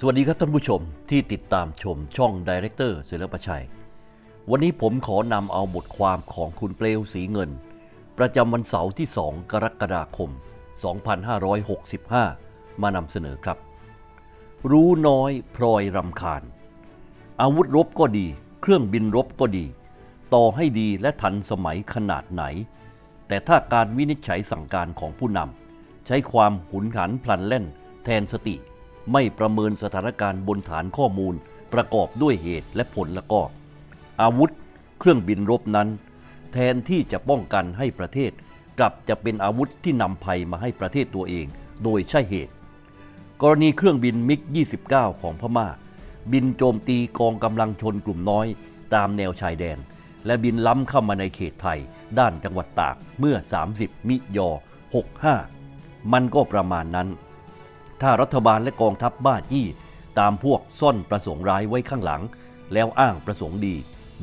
สวัสดีครับท่านผู้ชมที่ติดตามชมช่องดีเรคเตอร์ศิลปชัย วันนี้ผมขอนำเอาบทความของคุณเปลวสีเงิน ประจำวันเสาร์ที่ 2 กรกฎาคม 2565 มานำเสนอครับ รู้น้อยพลอยรำคาญ อาวุธรบก็ดี เครื่องบินรบก็ดี ต่อให้ดีและทันสมัยขนาดไหน แต่ถ้าการวินิจฉัยสั่งการของผู้นำใช้ความหุนหันพลันแล่น แทนสติ ไม่ประเมินสถานการณ์บนฐานข้อมูล ประกอบด้วยเหตุและผลแล้วก็ อาวุธ เครื่องบินรบนั้น แทนที่จะป้องกันให้ประเทศ กลับจะเป็นอาวุธที่นำภัยมาให้ประเทศตัวเอง โดยใช่เหตุ กรณีเครื่องบินมิก 29 ของพม่า บินโจมตีกองกำลังชนกลุ่มน้อย ตามแนวชายแดน และบินล้ำเข้ามาในเขตไทย ด้านจังหวัดตากเมื่อ 30 มิยอ65 มันก็ประมาณนั้น ถ้ารัฐบาลและกองทัพบ้าจี้ ตามพวกซ่อนประสงค์ร้ายไว้ข้างหลัง แล้วอ้างประสงค์ดี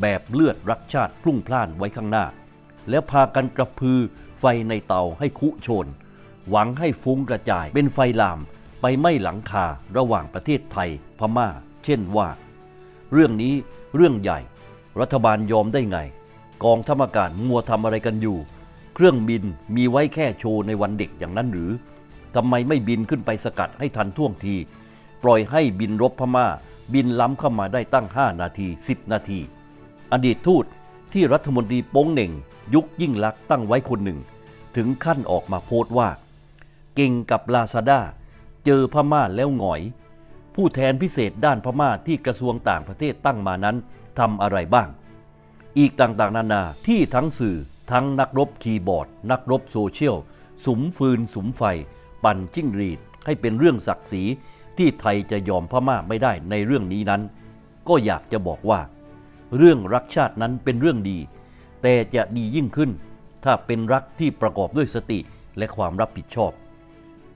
แบบเลือดรักชาติพลุ่งพล่านไว้ข้างหน้า แล้วพากันกระพือไฟในเตาให้คุโชน หวังให้ฟุ้งกระจายเป็นไฟลามไปไม้หลังคาระหว่างประเทศไทยพม่า เช่นว่า เรื่องนี้เรื่องใหญ่ รัฐบาลยอมได้ไง กองทัพอากาศมัวทำอะไรกันอยู่ เครื่องบินมีไว้แค่โชว์ในวันเด็กอย่างนั้นหรือ ทำไมไม่บินขึ้นไปสกัดให้ทันท่วงที ปล่อยให้บินรบพม่า บินล้ำเข้ามาได้ตั้ง 5 นาที 10 นาที อดีตทูตที่รัฐมนตรีโป้งเหน่ง ยุคยิ่งลักษณ์ตั้งไว้คนหนึ่ง ถึงขั้นออกมาโพสต์ว่า เก่งกับลาซาด้าเจอพม่าแล้วหงอย ผู้แทนพิเศษด้านพม่าที่กระทรวงต่างประเทศตั้งมานั้นทำอะไรบ้าง อีกต่างๆ นานาที่ทั้งสื่อทั้งนักรบคีย์บอร์ด นักรบโซเชียลสุมฟืนสุมไฟ ปั่นจิ้งหรีดให้เป็นเรื่องศักดิ์ศรีที่ไทยจะยอมพม่าไม่ได้ในเรื่องนี้นั้น ก็อยากจะบอกว่า เรื่องรักชาตินั้นเป็นเรื่องดี แต่จะดียิ่งขึ้น ถ้าเป็นรักที่ประกอบด้วยสติและความรับผิดชอบ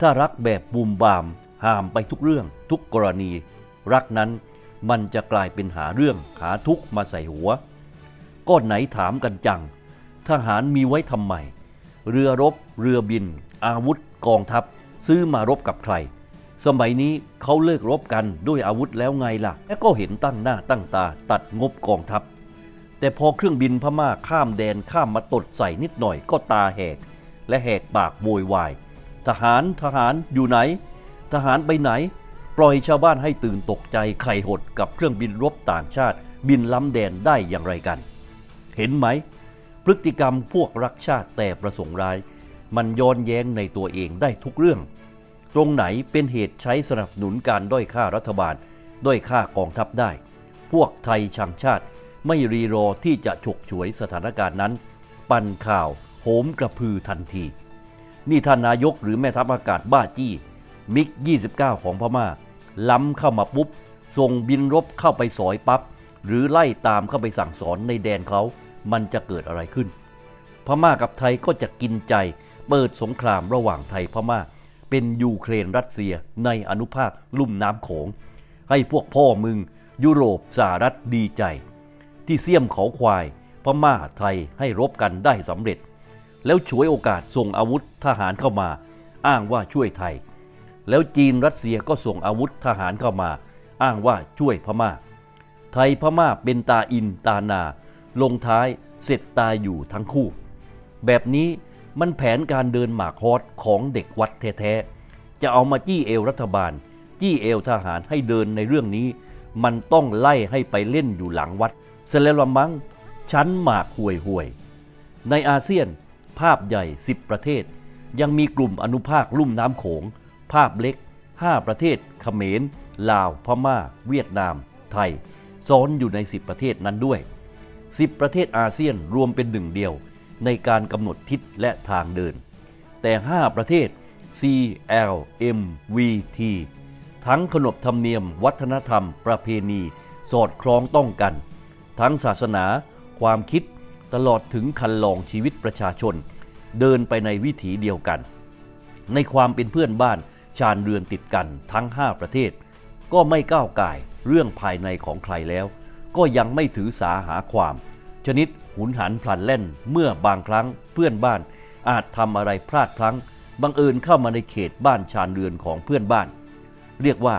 ถ้ารักแบบบูมบามห้ามไปทุกเรื่องทุกกรณี รักนั้นมันจะกลายเป็นหาเรื่องหาทุกข์มาใส่หัว ก็ไหนถามกันจัง ทหารมีไว้ทำไม เรือรบ เรือบิน อาวุธกองทัพ ซื้อมารบกับใคร สมัยนี้เขาเลิกรบกันด้วยอาวุธแล้วไงล่ะ และก็เห็นตั้งหน้าตั้งตาตัดงบกองทัพ แต่พอเครื่องบินพม่าข้ามแดนข้ามมาตดใส่นิดหน่อยก็ตาแหก และแหกปากโวยวาย ทหารทหารอยู่ไหน ทหารไปไหน ปล่อยชาวบ้านให้ตื่นตกใจไข่หดกับเครื่องบินรบต่างชาติ บินล้ำแดนได้อย่างไรกัน เห็นไหม พฤติกรรมพวกรักชาติแต่ประสงค์ร้าย มันย้อนแย้งในตัวเองได้ทุกเรื่อง ตรงไหนเป็นเหตุใช้สนับสนุนการด้อยค่ารัฐบาล ด้อยค่ากองทัพได้ พวกไทยชังชาติไม่รีรอที่จะฉกฉวยสถานการณ์นั้น ปั่นข่าวโหมกระพือทันที นี่ท่านนายกหรือแม่ทัพอากาศบ้าจี้มิก 29 ของพม่า ล้ำเข้ามาปุ๊บ ส่งบินรบเข้าไปสอยปับ๊บ หรือไล่ตามเข้าไปสั่งสอนในแดนเขา มันจะเกิดอะไรขึ้น พม่ากับไทยก็จะกินใจ เปิดสงครามระหว่างไทยพม่า เป็นยูเครนรัสเซียในอนุภาคลุ่มน้ำโขง ให้พวกพ่อมึง ยุโรปสหรัฐดีใจ ที่เสี่ยมเขาควายพม่าไทยให้รบกันได้สำเร็จ แล้วฉวยโอกาสส่งอาวุธทหารเข้ามา อ้างว่าช่วยไทย แล้วจีนรัสเซียก็ส่งอาวุธทหารเข้ามา อ้างว่าช่วยพม่า ไทยพม่าเป็นตาอินตานา ลงท้ายเสร็จตายอยู่ทั้งคู่ แบบนี้ มันแผนการเดินหมากฮอดของเด็กวัดแท้ๆ จะเอามาจี้เอวรัฐบาล จี้เอวทหารให้เดินในเรื่องนี้ มันต้องไล่ให้ไปเล่นอยู่หลังวัดเสร็จแล้วละมั้งชั้นหมากห่วยห่วย ในอาเซียน ภาพใหญ่ 10 ประเทศ ยังมีกลุ่มอนุภาคลุ่มน้ำโขง ภาพเล็ก 5 ประเทศเขมร ลาว พม่า เวียดนาม ไทย ซ้อนอยู่ใน 10 ประเทศนั้นด้วย 10 ประเทศอาเซียนรวมเป็นหนึ่งเดียว ในการกำหนดทิศและทางเดิน แต่ 5 ประเทศ C L M V T ทั้งขนบธรรมเนียม วัฒนธรรม ประเพณี สอดคล้องต้องกัน ทั้งศาสนา ความคิด ตลอดถึงคันลองชีวิตประชาชน เดินไปในวิถีเดียวกัน ในความเป็นเพื่อนบ้านชาญเรือนติดกันทั้ง 5 ประเทศ ก็ไม่ก้าวไก่เรื่องภายในของใครแล้ว ก็ยังไม่ถือสาหาความ ชนิด หุนหันพลันเล่นเมื่อบางครั้งเพื่อนบ้านอาจทำอะไรพลาดพลั้งบังเอิญเข้ามาในเขตบ้านชาญเรือนของเพื่อนบ้าน เรียกว่า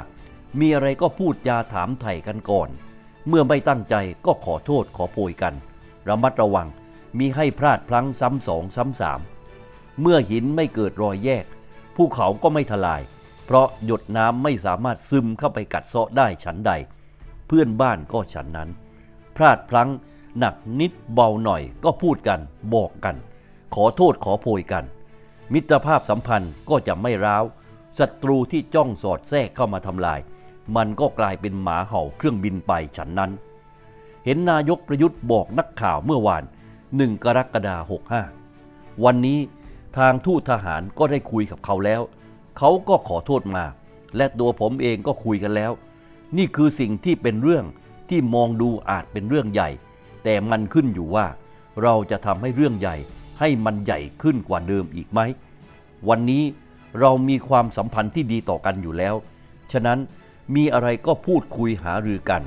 มีอะไรก็พูดจาถามไถ่กันก่อน เมื่อไม่ตั้งใจก็ขอโทษขอโพยกัน ระมัดระวังมีให้พลาดพลั้งซ้ำสองซ้ำสามเมื่อหินไม่เกิดรอยแยกภูเขาก็ไม่ทลาย เพราะหยดน้ำไม่สามารถซึมเข้าไปกัดเซาะได้ฉันใด เพื่อนบ้านก็ฉันนั้น พลาดพลั้ง หนักนิดเบาหน่อยก็พูดกัน บอกกัน ขอโทษขอโพยกัน มิตรภาพสัมพันธ์ก็จะไม่ร้าวศัตรูที่จ้องสอดแทรกเข้ามาทำลาย มันก็กลายเป็นหมาเห่าเครื่องบินไปฉันนั้น เห็นนายกประยุทธ์บอกนักข่าวเมื่อวาน 1 กรกฎาคม65 วันนี้ทางทูตทหารก็ได้คุยกับเขาแล้ว เขาก็ขอโทษมา และตัวผมเองก็คุยกันแล้ว นี่คือสิ่งที่เป็นเรื่องที่มองดูอาจเป็นเรื่องใหญ่ แต่มันขึ้นอยู่ว่า เราจะทำให้เรื่องใหญ่ให้มันใหญ่ขึ้นกว่าเดิมอีกไหม วันนี้เรามีความสัมพันธ์ที่ดีต่อกันอยู่แล้ว ฉะนั้นมีอะไรก็พูดคุยหารือกัน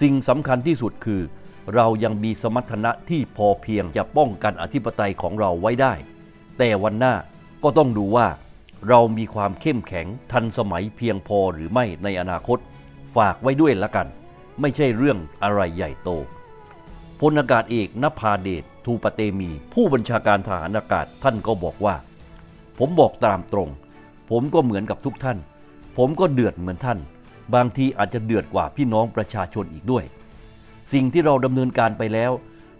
สิ่งสำคัญที่สุดคือ เรายังมีสมรรถนะที่พอเพียงจะป้องกันอธิปไตยของเราไว้ได้ แต่วันหน้าก็ต้องดูว่า เรามีความเข้มแข็งทันสมัยเพียงพอหรือไม่ในอนาคต ฝากไว้ด้วยละกัน ไม่ใช่เรื่องอะไรใหญ่โต พลอากาศเอกนภาเดชทูปเตมี ผู้บัญชาการทหารอากาศท่านก็บอกว่า ผมบอกตามตรง ผมก็เหมือนกับทุกท่าน ผมก็เดือดเหมือนท่าน บางทีอาจจะเดือดกว่าพี่น้องประชาชนอีกด้วย สิ่งที่เราดำเนินการไปแล้ว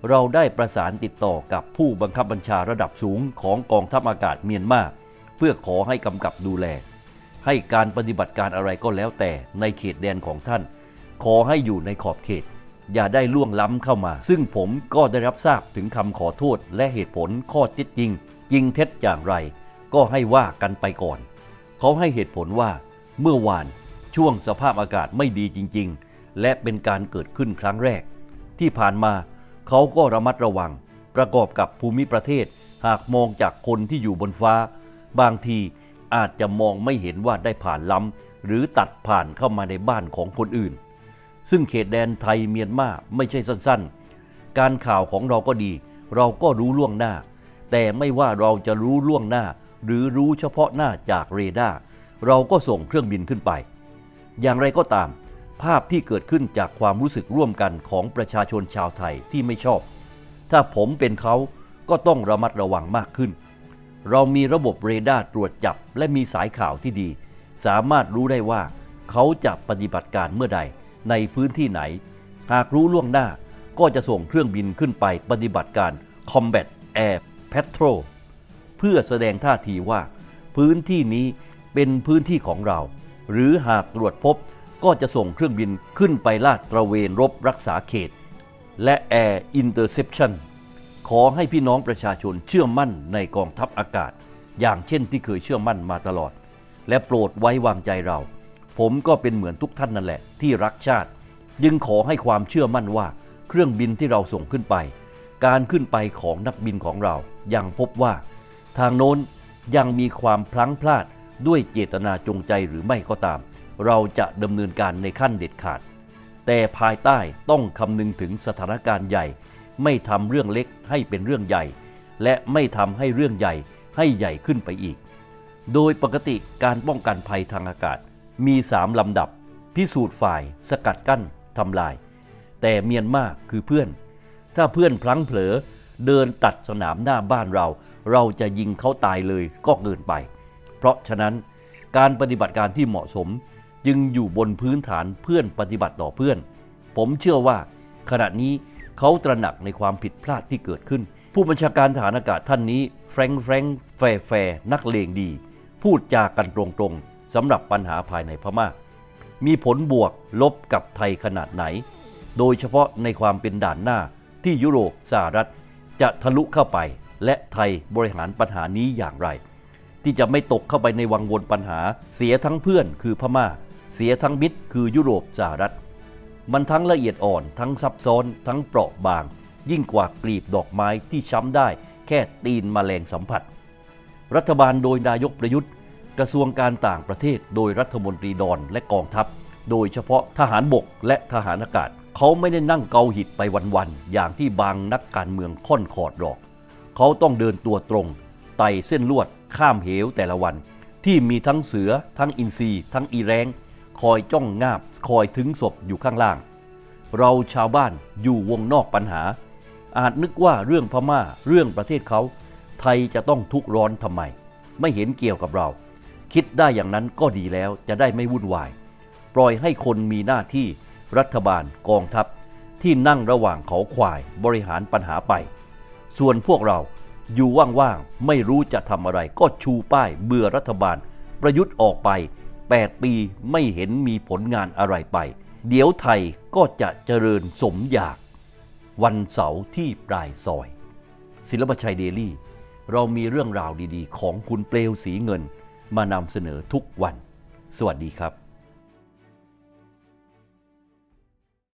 เราได้ประสานติดต่อกับผู้บังคับบัญชาระดับสูงของกองทัพอากาศเมียนมาเพื่อขอให้กำกับดูแล ให้การปฏิบัติการอะไรก็แล้วแต่ในเขตแดนของท่าน ขอให้อยู่ในขอบเขต อย่าได้ล่วงล้ำเข้ามา ซึ่งผมก็ได้รับทราบถึงคำขอโทษและเหตุผลข้อเท็จจริง จริงเท็จอย่างไร ก็ให้ว่ากันไปก่อน เขาให้เหตุผลว่า เมื่อวานช่วงสภาพอากาศไม่ดีจริง ๆ และเป็นการเกิดขึ้นครั้งแรก ที่ผ่านมาเขาก็ระมัดระวัง ประกอบกับภูมิประเทศ หากมองจากคนที่อยู่บนฟ้า บางทีอาจจะมองไม่เห็นว่าได้ผ่านล้ำหรือตัดผ่านเข้ามาในบ้านของคนอื่น ซึ่งเขตแดนไทยเมียนมาไม่ใช่สั้นๆ การข่าวของเราก็ดี เราก็รู้ล่วงหน้า แต่ไม่ว่าเราจะรู้ล่วงหน้า หรือรู้เฉพาะหน้าจากเรดาร์เราก็ส่งเครื่องบินขึ้นไป อย่างไรก็ตาม ภาพที่เกิดขึ้นจากความรู้สึกร่วมกันของประชาชนชาวไทยที่ไม่ชอบ ถ้าผมเป็นเขาก็ต้องระมัดระวังมากขึ้น เรามีระบบเรดาร์ตรวจจับและมีสายข่าวที่ดี สามารถรู้ได้ว่าเขาจะปฏิบัติการเมื่อใด ในพื้นที่ไหน หากรู้ล่วงหน้าก็จะส่งเครื่องบินขึ้นไปปฏิบัติการ Combat Air Patrol เพื่อแสดงท่าทีว่า พื้นที่นี้เป็นพื้นที่ของเรา หรือหากตรวจพบก็จะส่งเครื่องบินขึ้นไปลาดตระเวนรบรักษาเขต และ Air Interception ขอให้พี่น้องประชาชนเชื่อมั่นในกองทัพอากาศ อย่างเช่นที่เคยเชื่อมั่นมาตลอด และโปรดไว้วางใจเรา ผมก็เป็นเหมือนทุกท่านนั่นแหละที่รักชาติยึงขอให้ความเชื่อมั่นว่าเครื่องบินที่เราส่งขึ้นไป การขึ้นไปของนักบินของเรายังพบว่า ทางโน้นยังมีความพลั้งพลาดด้วยเจตนาจงใจหรือไม่ก็ตาม เราจะดำเนินการในขั้นเด็ดขาด แต่ภายใต้ต้องคำนึงถึงสถานการณ์ใหญ่ ไม่ทำเรื่องเล็กให้เป็นเรื่องใหญ่ และไม่ทำให้เรื่องใหญ่ให้ใหญ่ขึ้นไปอีก โดยปกติการป้องกันภัยทางอากาศ มี3ลำดับ พิสูจน์ฝ่ายสกัดกั้นทำลาย แต่เมียนมาคือเพื่อน ถ้าเพื่อนพลั้งเผลอเดินตัดสนามหน้าบ้านเรา เราจะยิงเขาตายเลยก็เกินไป เพราะฉะนั้นการปฏิบัติการที่เหมาะสมจึงอยู่บนพื้นฐานเพื่อนปฏิบัติต่อเพื่อน ผมเชื่อว่า ขณะนี้เขาตระหนักในความผิดพลาดที่เกิดขึ้น ผู้บัญชาการฐานอากาศท่านนี้แฟรงค์แฟรงค์แฟร์แฟร์นักเลงดี พูดจากันตรงๆ สำหรับปัญหาภายในพม่า มีผลบวกลบกับไทยขนาดไหน โดยเฉพาะในความเป็นด่านหน้าที่ยุโรปสหรัฐจะทะลุเข้าไป และไทยบริหารปัญหานี้อย่างไร ที่จะไม่ตกเข้าไปในวังวนปัญหา เสียทั้งเพื่อนคือพม่า เสียทั้งมิตรคือยุโรปสหรัฐ มันทั้งละเอียดอ่อน ทั้งซับซ้อนทั้งเปราะบาง ยิ่งกว่ากลีบดอกไม้ที่ช้ำได้แค่ตีนมแมลงสัมผัส รัฐบาลโดยนายกประยุทธ์ กระทรวงการต่างประเทศ โดยรัฐมนตรีดอนและกองทัพ โดยเฉพาะทหารบกและทหารอากาศ เขาไม่ได้นั่งเกาหิดไปวันๆอย่างที่บางนักการเมืองค่อนขอดหรอก เขาต้องเดินตัวตรงไต่เส้นลวดข้ามเหวแต่ละวัน ที่มีทั้งเสือ ทั้งอินทรีทั้งอีแรง คอยจ้องงาบ คอยถึงศพอยู่ข้างล่าง เราชาวบ้านอยู่วงนอกปัญหา อาจนึกว่าเรื่องพม่าเรื่องประเทศเขา ไทยจะต้องทุกร้อนทำไม ไม่เห็นเกี่ยวกับเรา คิดได้อย่างนั้นก็ดีแล้วจะได้ไม่วุ่นวาย ปล่อยให้คนมีหน้าที่รัฐบาลกองทัพที่นั่งระหว่างเขาควายบริหารปัญหาไป ส่วนพวกเราอยู่ว่างๆ ไม่รู้จะทำอะไร ก็ชูป้ายเบื่อรัฐบาล ประยุทธ์ออกไป 8 ปีไม่เห็นมีผลงานอะไรไป เดี๋ยวไทยก็จะเจริญสมอยาก วันเสาร์ที่ปลายซอย ศิลปชัยเดลี่ เรามีเรื่องราวดีๆ ของคุณเปลวสีเงิน มานำเสนอทุกวัน สวัสดีครับ